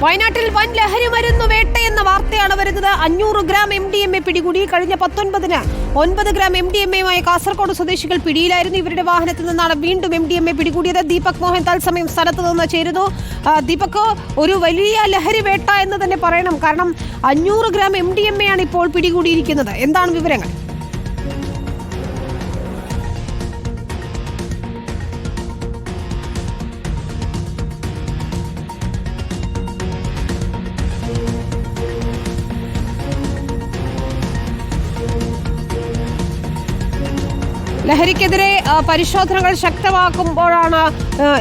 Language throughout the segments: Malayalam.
വയനാട്ടിൽ വൻ ലഹരി മരുന്ന് വേട്ടയെന്ന വാർത്തയാണ് വരുന്നത്. അഞ്ഞൂറ് gram M D M A പിടികൂടി. കഴിഞ്ഞ പത്തൊൻപതിന് ഒൻപത് ഗ്രാം എം ഡി എം എയുമായി കാസർഗോഡ് സ്വദേശികൾ പിടിയിലായിരുന്നു. ഇവരുടെ വാഹനത്തിൽ നിന്നാണ് വീണ്ടും എം ഡി എം എ പിടികൂടിയത്. ദീപക് മോഹൻ തത്സമയം സ്ഥലത്ത് നിന്ന് ചേരുന്നു. ദീപക് ഒരു വലിയ ലഹരി വേട്ട എന്ന് തന്നെ പറയണം. കാരണം അഞ്ഞൂറ് gram M D M A ആണ് ഇപ്പോൾ പിടികൂടിയിരിക്കുന്നത്. എന്താണ് വിവരങ്ങൾ? ലഹരിക്കെതിരെ പരിശോധനകൾ ശക്തമാക്കുമ്പോഴാണ്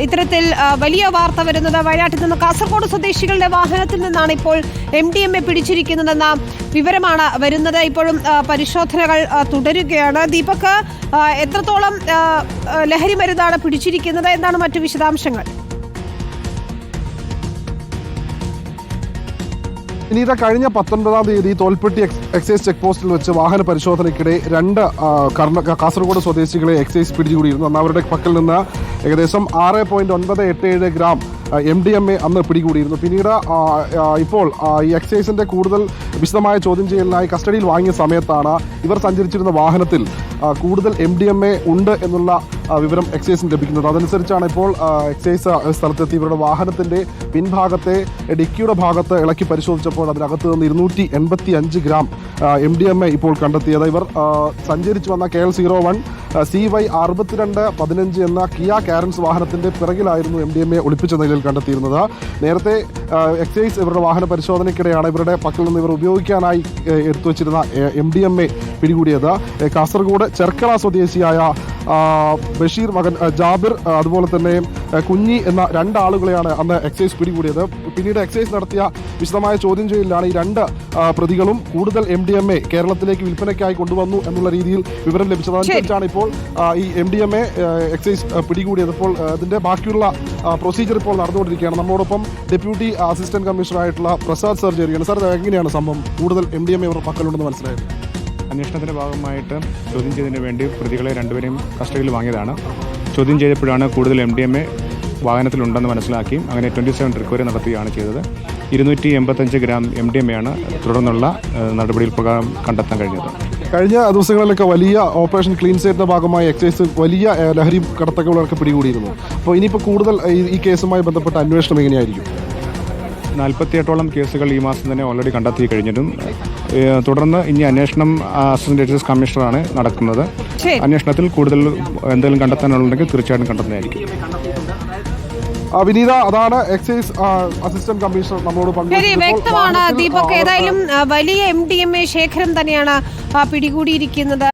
ഇത്തരത്തിൽ വലിയ വാർത്ത വരുന്നത്. വയനാട്ടിൽ നിന്ന് കാസർഗോഡ് സ്വദേശികളുടെ വാഹനത്തിൽ നിന്നാണ് ഇപ്പോൾ എം ഡി എം എ പിടിച്ചിരിക്കുന്നതെന്ന വിവരമാണ് വരുന്നത്. ഇപ്പോഴും പരിശോധനകൾ തുടരുകയാണ്. ദീപക് എത്രത്തോളം ലഹരി മരുന്നാണ് പിടിച്ചിരിക്കുന്നത്? എന്താണ് മറ്റു വിശദാംശങ്ങൾ? വിനീത കഴിഞ്ഞ പത്തൊൻപതാം തീയതി തോൽപ്പെട്ടി എക്സൈസ് ചെക്ക് പോസ്റ്റിൽ വെച്ച് വാഹന പരിശോധനയ്ക്കിടെ രണ്ട് കാസർഗോഡ് സ്വദേശികളെ എക്സൈസ് പിടികൂടിയിരുന്നു. അന്ന് അവരുടെ പക്കൽ നിന്ന് ഏകദേശം ആറ് പോയിന്റ് ഒൻപത് എട്ട് ഏഴ് gram M D M A അന്ന് പിടികൂടിയിരുന്നു. പിന്നീട് ഇപ്പോൾ ഈ എക്സൈസിന്റെ കൂടുതൽ വിശദമായ ചോദ്യം ചെയ്യലിനായി കസ്റ്റഡിയിൽ വാങ്ങിയ സമയത്താണ് ഇവർ സഞ്ചരിച്ചിരുന്ന വാഹനത്തിൽ കൂടുതൽ എം ഡി എം എ ഉണ്ട് എന്നുള്ള വിവരം എക്സൈസിന് ലഭിക്കുന്നത്. അതനുസരിച്ചാണ് ഇപ്പോൾ എക്സൈസ് സ്ഥലത്തെത്തി. ഇവരുടെ വാഹനത്തിന്റെ പിൻഭാഗത്തെ ഡിക്കിയുടെ ഭാഗത്ത് ഇളക്കി പരിശോധിച്ചപ്പോൾ അതിനകത്ത് നിന്ന് ഇരുന്നൂറ്റി എൺപത്തി അഞ്ച് gram M D M A ഇപ്പോൾ കണ്ടെത്തിയത്. ഇവർ സഞ്ചരിച്ചു വന്ന K L zero one C Y അറുപത്തിരണ്ട് പതിനഞ്ച് എന്ന കിയ കാരൻസ് വാഹനത്തിന്റെ പിറകിലായിരുന്നു എം ഡി എം എ ഒളിപ്പിച്ച നിലയിൽ കണ്ടെത്തിയിരുന്നത്. നേരത്തെ എക്സൈസ് ഇവരുടെ വാഹന പരിശോധനയ്ക്കിടെയാണ് ഇവരുടെ പക്കൽ നിന്ന് ഇവർ ഉപയോഗിക്കാനായി എടുത്തു വച്ചിരുന്ന എം ഡി എം എ പിടികൂടിയത്. കാസർഗോഡ് ചെർക്കള സ്വദേശിയായ ബഷീർ മകൻ ജാബിർ അതുപോലെ തന്നെ കുഞ്ഞി എന്ന രണ്ടാളുകളെയാണ് അന്ന് എക്സൈസ് പിടികൂടിയത്. പിന്നീട് എക്സൈസ് നടത്തിയ വിശദമായ ചോദ്യം ചെയ്യലിലാണ് ഈ രണ്ട് പ്രതികളും കൂടുതൽ എം ഡി എം എ കേരളത്തിലേക്ക് വിൽപ്പനയ്ക്കായി കൊണ്ടുവന്നു എന്നുള്ള രീതിയിൽ വിവരം ലഭിച്ചത്. അതനുസരിച്ചാണ് ഇപ്പോൾ ഈ M D M A excise പിടികൂടിയത്. ഇപ്പോൾ അതിന്റെ അതിന്റെ ബാക്കിയുള്ള പ്രൊസീജിയർ ഇപ്പോൾ നടന്നുകൊണ്ടിരിക്കുകയാണ്. നമ്മളോടൊപ്പം ഡെപ്യൂട്ടി അസിസ്റ്റന്റ് കമ്മീഷണറായിട്ടുള്ള പ്രസാദ് സർ ചേരുകയാണ്. സാർ എങ്ങനെയാണ് സംഭവം? കൂടുതൽ എം ഡി എം എ ഇവരുടെ പക്കലുണ്ടെന്ന് മനസ്സിലായത് അന്വേഷണത്തിന്റെ ഭാഗമായിട്ട് ചോദ്യം ചെയ്തതിന് വേണ്ടി പ്രതികളെ രണ്ടുപേരെയും കസ്റ്റഡിയിൽ വാങ്ങിയതാണ്. ചോദ്യം ചെയ്തപ്പോഴാണ് കൂടുതൽ എം ഡി എം എ വാഹനത്തിലുണ്ടെന്ന് മനസ്സിലാക്കി അങ്ങനെ ട്വന്റി സെവൻ റിക്കവറി നടത്തുകയാണ് ചെയ്തത്. ഇരുന്നൂറ്റി എൺപത്തഞ്ച് gram M D M A ആണ് തുടർന്നുള്ള നടപടിയിൽ പ്രകാരം കണ്ടെത്താൻ കഴിഞ്ഞത്. കഴിഞ്ഞ ദിവസങ്ങളിലൊക്കെ വലിയ ഓപ്പറേഷൻ ക്ലീൻ ചെയ്തിന്റെ ഭാഗമായി എക്സൈസ് വലിയ ലഹരി കടത്തകളൊക്കെ പിടികൂടിയിരുന്നു. അപ്പോൾ ഇനിയിപ്പോൾ കൂടുതൽ ഈ കേസുമായി ബന്ധപ്പെട്ട അന്വേഷണം എങ്ങനെയായിരിക്കും? നാൽപ്പത്തിയെട്ടോളം കേസുകൾ ഈ മാസം തന്നെ ഓൾറെഡി കണ്ടെത്തി കഴിഞ്ഞിട്ടും തുടർന്ന് ഇനി അന്വേഷണം അസിസ്റ്റന്റ് ജസ്റ്റിസ് കമ്മീഷണറാണ് നടക്കുന്നത് അന്വേഷണത്തിൽ കൂടുതൽ എന്തെങ്കിലും കണ്ടെത്താനുണ്ടെങ്കിൽ തീർച്ചയായിട്ടും കണ്ടെത്തുന്നതായിരിക്കും. വിനീത അതാണ് എക്സൈസ് അസിസ്റ്റന്റ് കമ്മീഷണർ നമ്മളോട് ശരി. വ്യക്തമാണ് ദീപക്. ഏതായാലും വലിയ എം ഡി എം എ ശേഖരം തന്നെയാണ് പിടികൂടിയിരിക്കുന്നത്.